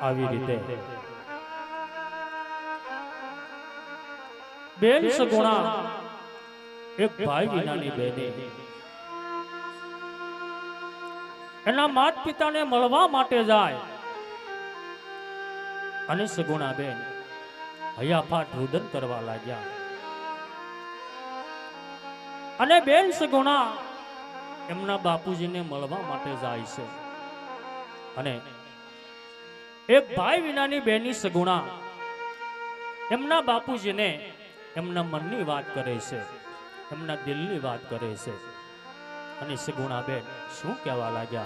આવી રીતે. બેન સગુણા એક ભાઈ વિનાની બહેને એના માત પિતાને મળવા માટે જાય. અને સગુણા બેન હયાફાટ રુદન કરવા લાગ્યા. અને બેન સગુણા એમના બાપુજીને મળવા માટે જાય છે. અને એક ભાઈ વિનાની બેની સગુણા. એમના બાપુજીને એમના મનની વાત કરે છે, એમના દિલની વાત કરે છે. અને સગુણા બેન શું કહેવા લાગ્યા?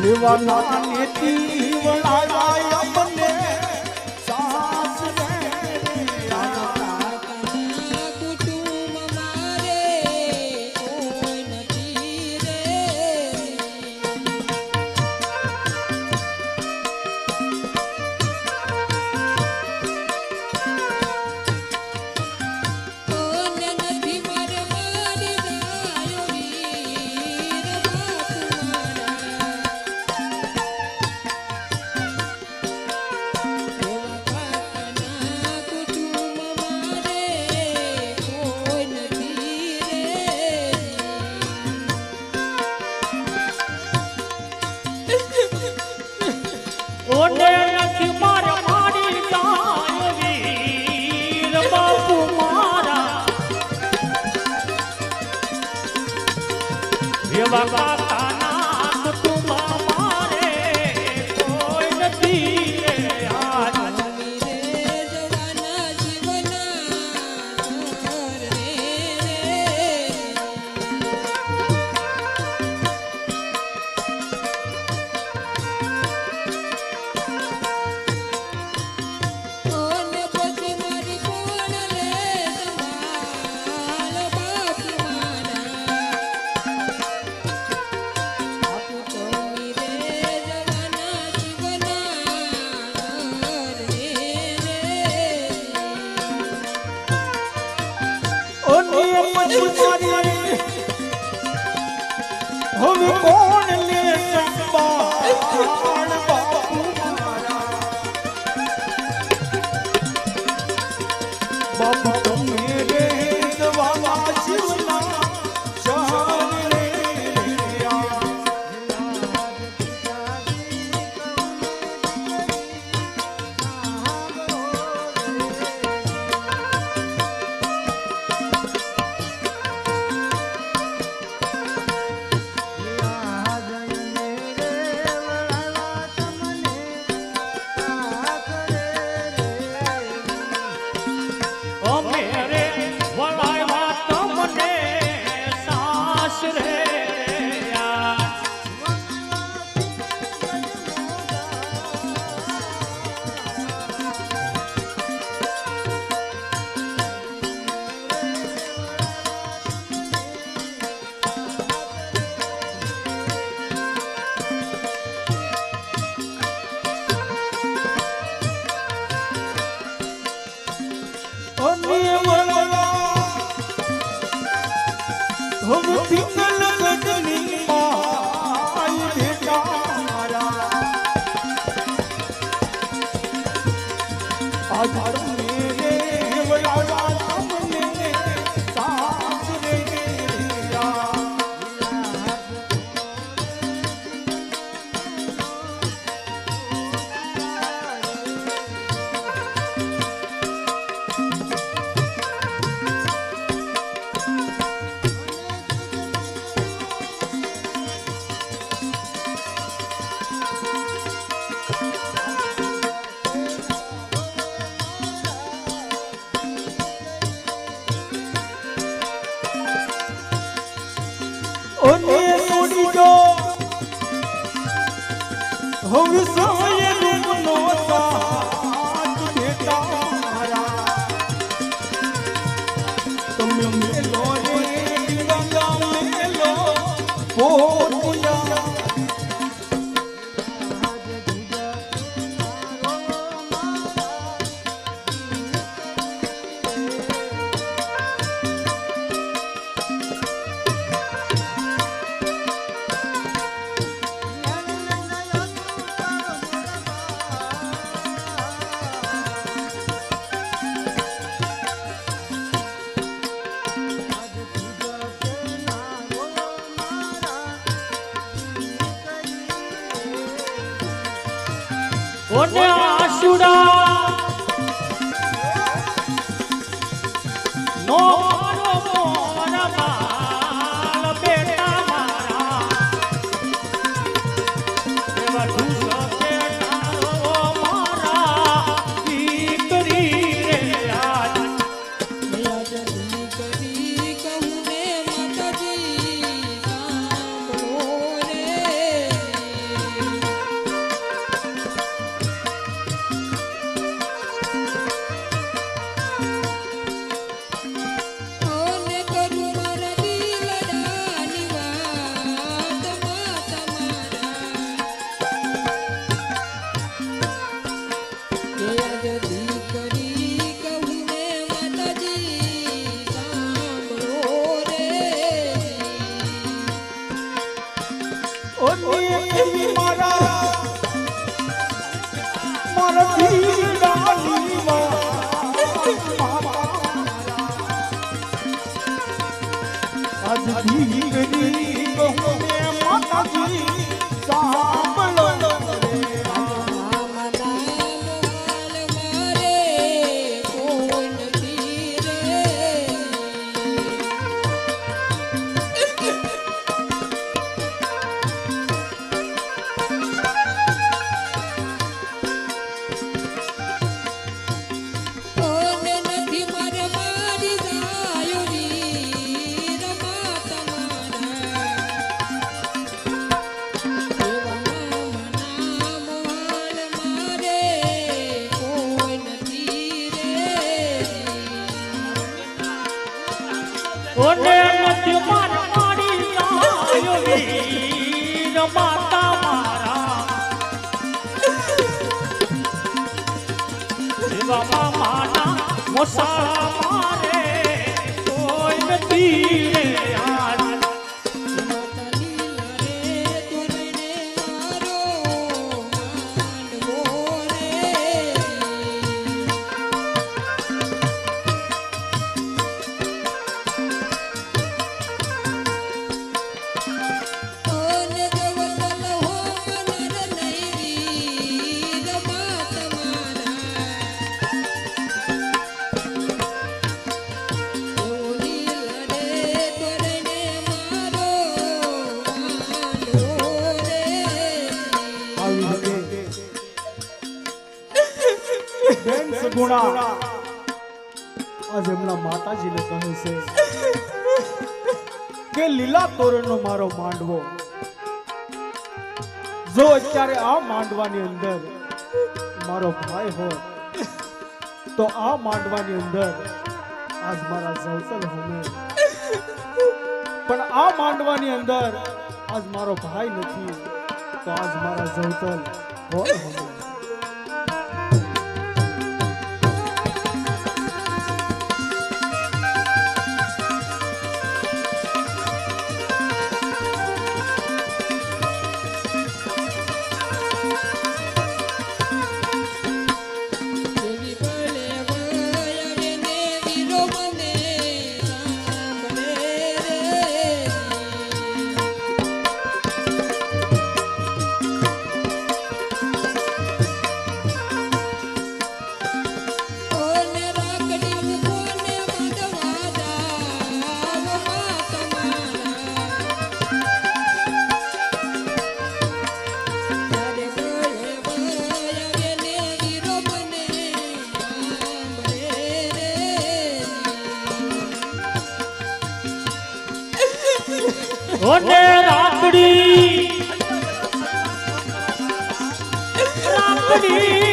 ની માય નેતી મારી હવે કોણ 오, 오, 오. કોને આશુડા નો ઓ સામારે કોઈ નથી. આ તોરણનો મારો માંડવો. જો અત્યારે આ માંડવાની અંદર મારો ભાઈ હોય, તો આ માંડવાની અંદર આજ મારા જલસલ હોમે. પણ આ માંડવાની અંદર આજ મારો ભાઈ નથી, તો આજ મારા જવતલ હોય હોમે ઓને રાખડી. રાખડી.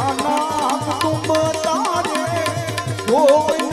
કાકાના તુમ તારે. કોઈ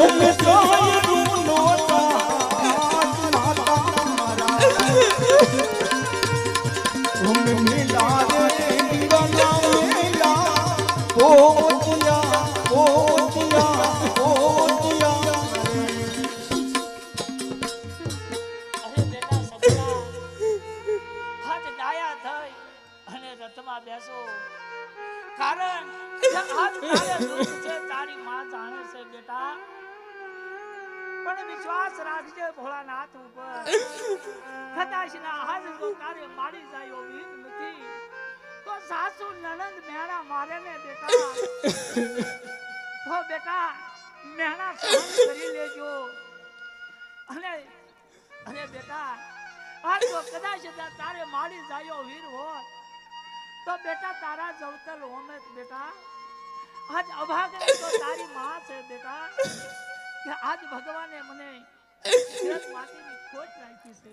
本命 કદાચ ના હાથ જો તારે મારી જાય વીર નથી તો સાસુ નણંદ મેણા મારે ને બેટા તો બેટા મેણા સહન કરી લેજો અને અરે બેટા આ જો કદાચ તારે મારી જાયો વીર હોત તો બેટા તારા જવતર હોમે બેટા આજ અભાગ તો તારી માં છે બેટા, કે આજ ભગવાને મને માટીની ખોટ રાખી છે.